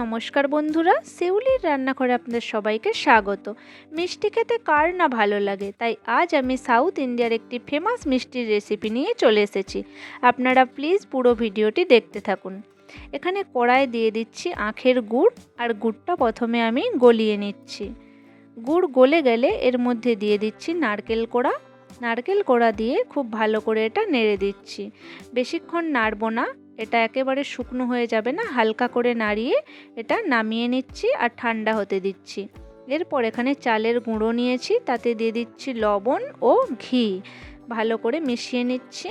নমস্কার বন্ধুরা, সেউলির রান্নাঘরে আপনাদের সবাইকে স্বাগত। মিষ্টি খেতে কার না ভালো লাগে? তাই আজ আমি সাউথ ইন্ডিয়ার একটি ফেমাস মিষ্টির রেসিপি নিয়ে চলে এসেছি। আপনারা প্লিজ পুরো ভিডিওটি দেখতে থাকুন। এখানে কড়াই দিয়ে দিচ্ছি আখের গুড় আর গুড়টা প্রথমে আমি গলিয়ে নিচ্ছি। গুড় গলে গেলে এর মধ্যে দিয়ে দিচ্ছি নারকেল কোড়া। নারকেল কোড়া দিয়ে খুব ভালো করে এটা নেড়ে দিচ্ছি। বেশিক্ষণ নাড়বো না। এটা একেবারে শুকনো হয়ে যাবে না, হালকা করে নাড়িয়ে এটা নামিয়ে নিচ্ছি আর ঠান্ডা হতে দিচ্ছি। এরপর এখানে চালের গুঁড়ো নিয়েছি, তাতে দিয়ে দিচ্ছি লবণ ও ঘি। ভালো করে মিশিয়ে নিচ্ছি।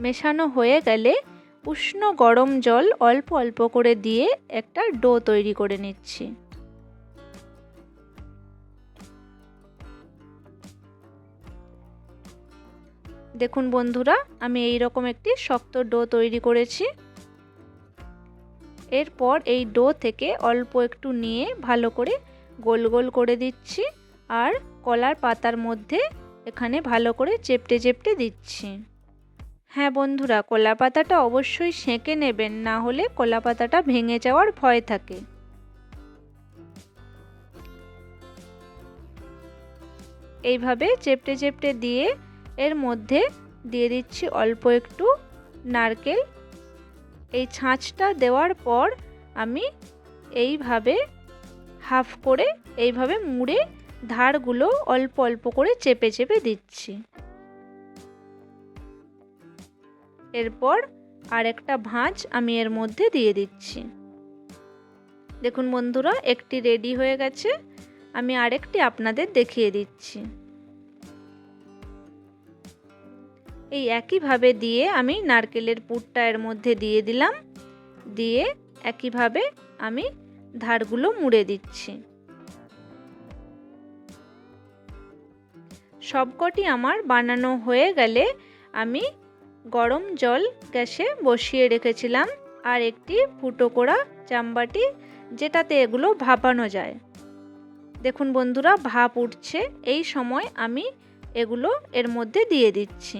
মেশানো হয়ে গেলে উষ্ণ গরম জল অল্প অল্প করে দিয়ে একটা ডো তৈরি করে নিচ্ছি। দেখুন বন্ধুরা, আমি এই রকম একটি শক্ত ডো তৈরি করেছি। এরপর এই ডো থেকে অল্প একটু নিয়ে ভালো করে গোল গোল করে দিচ্ছি আর কলার পাতার মধ্যে এখানে ভালো করে চেপটে চেপটে দিচ্ছি। হ্যাঁ বন্ধুরা, কলা পাতাটা অবশ্যই সেঁকে নেবেন, না হলে কলা পাতাটা ভেঙে যাওয়ার ভয় থাকে। এইভাবে চেপটে চেপটে দিয়ে এর মধ্যে দিয়ে দিচ্ছি অল্প একটু নারকেল। এই ছাঁচটা দেওয়ার পর আমি এইভাবে হাফ করে এইভাবে মুড়ে ধারগুলো অল্প অল্প করে চেপে চেপে দিচ্ছি। এরপর আর একটা ভাঁজ আমি এর মধ্যে দিয়ে দিচ্ছি। দেখুন বন্ধুরা, একটি রেডি হয়ে গেছে। আমি আরেকটি আপনাদের দেখিয়ে দিচ্ছি। এই একইভাবে দিয়ে আমি নারকেলের পুরটা এর মধ্যে দিয়ে দিলাম। দিয়ে একইভাবে আমি ধারগুলো মুড়ে দিচ্ছি। সবকটি আমার বানানো হয়ে গেলে আমি গরম জল গ্যাসে বসিয়ে রেখেছিলাম আর একটি ফুটো করা চাম্বাটি যেটাতে এগুলো ভাপানো যায়। দেখুন বন্ধুরা, ভাপ উঠছে। এই সময় আমি এগুলো এর মধ্যে দিয়ে দিচ্ছি।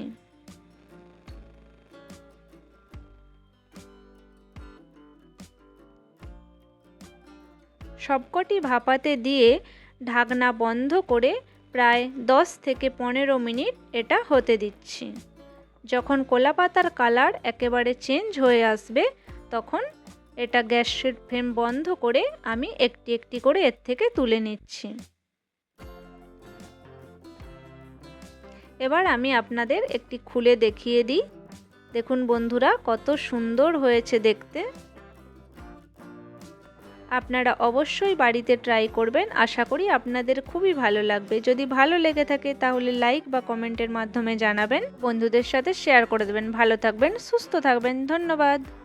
সবকটি ভাপাতে দিয়ে ঢাকনা বন্ধ করে প্রায় দশ থেকে পনেরো মিনিট এটা হতে দিচ্ছি। যখন কলা পাতার কালার একেবারে চেঞ্জ হয়ে আসবে, তখন এটা গ্যাসের ফ্লেম বন্ধ করে আমি একটি একটি করে এর থেকে তুলে নিচ্ছি। এবার আমি আপনাদের একটি খুলে দেখিয়ে দিই। দেখুন বন্ধুরা, কত সুন্দর হয়েছে দেখতে। আপনারা অবশ্যই বাড়িতে ট্রাই করবেন। আশা করি আপনাদের খুবই ভালো লাগবে। যদি ভালো লেগে থাকে তাহলে লাইক বা কমেন্টের মাধ্যমে জানাবেন। বন্ধুদের সাথে শেয়ার করে দেবেন। ভালো থাকবেন, সুস্থ থাকবেন। ধন্যবাদ।